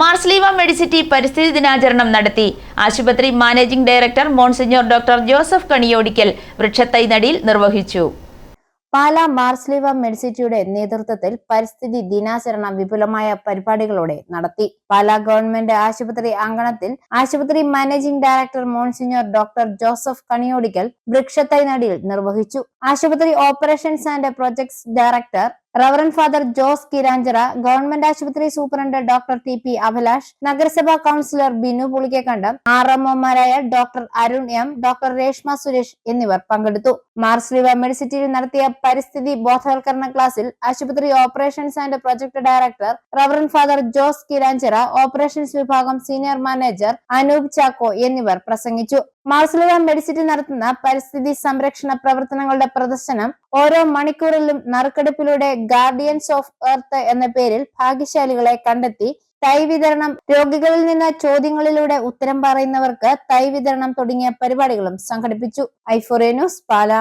Marsleeva Medicity പരിസ്ഥിതി ദിനാചരണം നടത്തി. ആശുപത്രി managing director monsignor doctor Joseph Kaniyodickal വൃക്ഷത്തൈ നടിയിൽ നിർവഹിച്ചു. പാല മാർസ്ലീവ മെഡിസിറ്റിയുടെ നേതൃത്വത്തിൽ പരിസ്ഥിതി ദിനാചരണം വിപുലമായ പരിപാടികളോടെ നടത്തി. പാല ഗവൺമെന്റ് ആശുപത്രി അങ്കണത്തിൽ ആശുപത്രി managing director monsignor doctor Joseph Kaniyodickal വൃക്ഷത്തൈ നടിയിൽ നിർവഹിച്ചു. ആശുപത്രി operations and projects director reverend father Jose Kiranchira government ആശുപത്രി superintendent doctor T P Abhilash നഗരസഭാ councillor Binu Pulikkakandam R M ഒമാരായ doctor Arun M doctor Reshma Suresh എന്നിവർ പങ്കെടുത്തു. മാർസ്ലിവ മെഡിസിറ്റിയിൽ നടത്തിയ പരിസ്ഥിതി ബോധവൽക്കരണ ക്ലാസ്സിൽ ആശുപത്രി operations and project director reverend father Jose Kiranchira operations വിഭാഗം സീനിയർ മാനേജർ അനൂപ് ചാക്കോ എന്നിവർ പ്രസംഗിച്ചു. മാർസ്ലിവ മെഡിസിറ്റി നടത്തുന്ന പരിസ്ഥിതി സംരക്ഷണ പ്രവർത്തനങ്ങളുടെ പ്രദർശനം ഓരോ മണിക്കൂറിലും നറുക്കെടുപ്പിലൂടെ ഗാർഡിയൻസ് ഓഫ് എർത്ത് എന്ന പേരിൽ ഭാഗ്യശാലികളെ കണ്ടെത്തി തൈ വിതരണം രോഗികളിൽ നിന്ന് ചോദ്യങ്ങളിലൂടെ ഉത്തരം പറയുന്നവർക്ക് തൈ വിതരണം തുടങ്ങിയ പരിപാടികളും സംഘടിപ്പിച്ചു. ഐഫോറിയ ന്യൂസ് പാല.